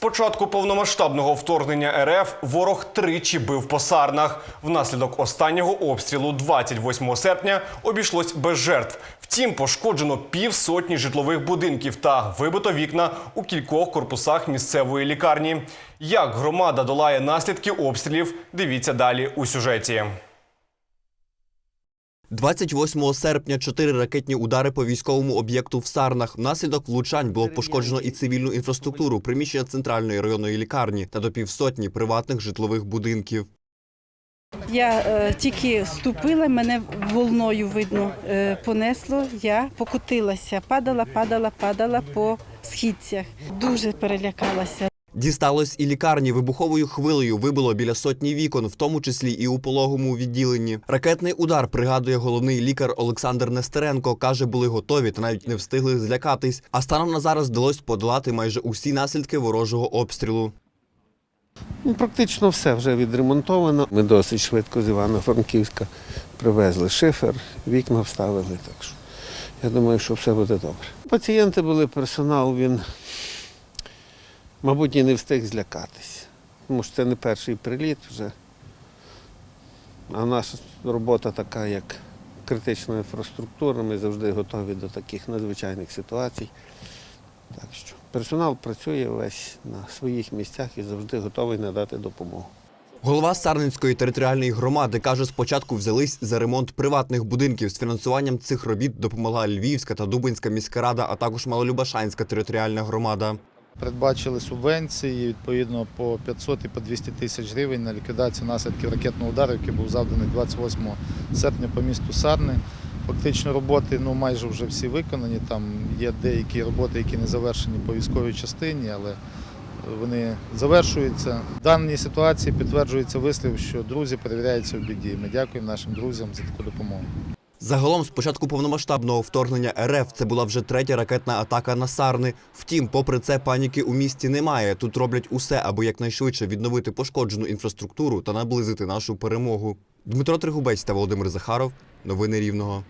початку повномасштабного вторгнення РФ ворог тричі бив по Сарнах. Внаслідок останнього обстрілу 28 серпня обійшлось без жертв. Втім, пошкоджено півсотні житлових будинків та вибито вікна у кількох корпусах місцевої лікарні. Як громада долає наслідки обстрілів, дивіться далі у сюжеті. 28 серпня чотири ракетні удари по військовому об'єкту в Сарнах. Внаслідок влучань було пошкоджено і цивільну інфраструктуру, приміщення центральної районної лікарні та до півсотні приватних житлових будинків. Я е, тільки ступила, мене волною видно е, понесло. Я покотилася, падала, падала, падала по східцях. Дуже перелякалася. Дісталось і лікарні вибуховою хвилею вибило біля сотні вікон, в тому числі і у пологовому відділенні. Ракетний удар пригадує головний лікар Олександр Нестеренко. каже, були готові та навіть не встигли злякатись. А станом на зараз вдалося подолати майже усі наслідки ворожого обстрілу. Ну, Практично все вже відремонтовано. Ми досить швидко з Івано-Франківська привезли шифер, вікна вставили. Так що я думаю, що все буде добре. Пацієнти були, персонал, він, мабуть, і не встиг злякатись. Тому що це не перший приліт вже. А наша робота така, як критична інфраструктура, ми завжди готові до таких надзвичайних ситуацій. Так що персонал працює весь на своїх місцях і завжди готовий надати допомогу. Голова Сарненської територіальної громади каже, спочатку взялись за ремонт приватних будинків. З фінансуванням цих робіт допомогла Львівська та Дубинська міська рада, а також Малолюбашанська територіальна громада. Передбачили субвенції відповідно по 500 і по 200 тисяч гривень на ліквідацію наслідків ракетного удару, який був завданий 28 серпня по місту Сарни. Фактично роботи ну, майже вже всі виконані. Там є деякі роботи, які не завершені по військовій частині, але вони завершуються. В даній ситуації підтверджується вислів, що друзі перевіряються в біді. Ми дякуємо нашим друзям за таку допомогу. Загалом, з початку повномасштабного вторгнення РФ, це була вже третя ракетна атака на Сарни. Втім, попри це, паніки у місті немає. Тут роблять усе, аби якнайшвидше відновити пошкоджену інфраструктуру та наблизити нашу перемогу. Дмитро Тригубець та Володимир Захаров. Новини Рівного.